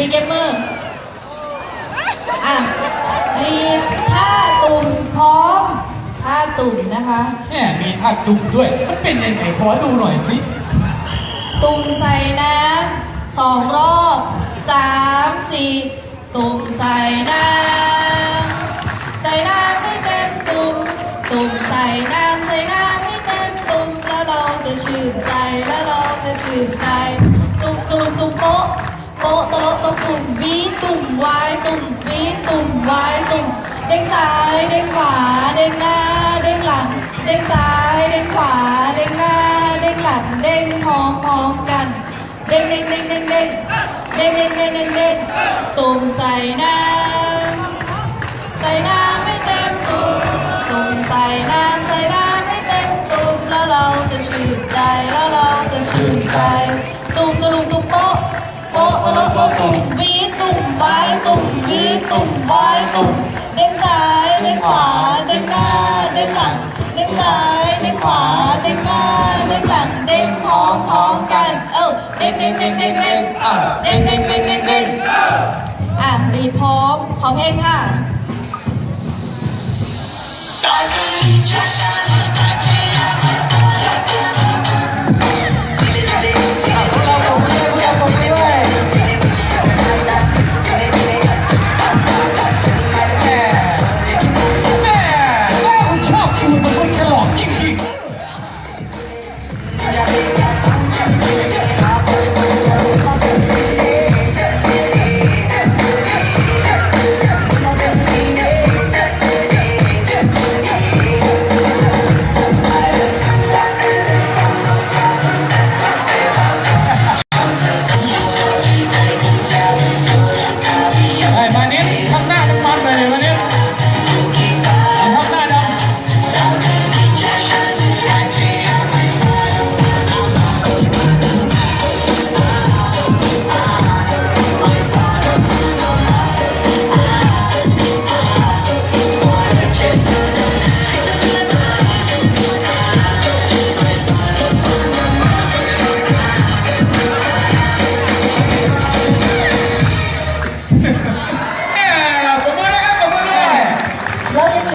ดีเกมเมอร์อะรีบท่าตุ่มพร้อมท่าตุ่มนะคะ แหมมีท่าจุ่มด้วย มันเป็นยังไงขอดูหน่อยสิ ตุ่มใส่น้ำสองรอบสามสี่ตุ่มใส่น้ำใส่น้ำให้เต็มตุ่มตุ่มใส่น้ำใส่น้ำให้เต็มตุ่มแล้วเราจะชื่นใจแล้วเราจะชื่นใจ ตุ่มตุ่มตุ่มโป๊ ตุ่มวายตุ่มวีตุ่มวายตุ่มเด้งซ้ายเด้งขวาเด้งหน้าเด้งหลัง เด้งซ้ายเด้งขวาเด้งหน้าเด้งหลังเด้งพร้อมพร้อมกันเด้งเด้งเด้งเด้งเด้งเด้งเด้งเด้งเด้งเด้งตุ่มใส่น้ำใส่น้ำให้เต็มตุ่มตุ่มใส่น้ำใส่น้ำให้เต็มตุ่มแล้วเราจะชื่นใจแล้วเราจะชื่นใจตุ่มตะลุมตุ่มโป๊ะโป๊ะตะลุมโป๊ะตุ่มวีตุ่มวาย ตุ่มวีตุ่มวายตุ่มเด้งซ้ายเด้งขวาเด้งหน้าเด้งหลังเด้งซ้ายเด้งขวาเด้งหน้าเด้งหลังเด้งพร้อมพร้อมกันเอ้าเด้งเด้งเด้งเด้งเด้งเด้งเด้งเด้งเด้งเด้งอะรีดพร้อมขอเพลงค่ะเร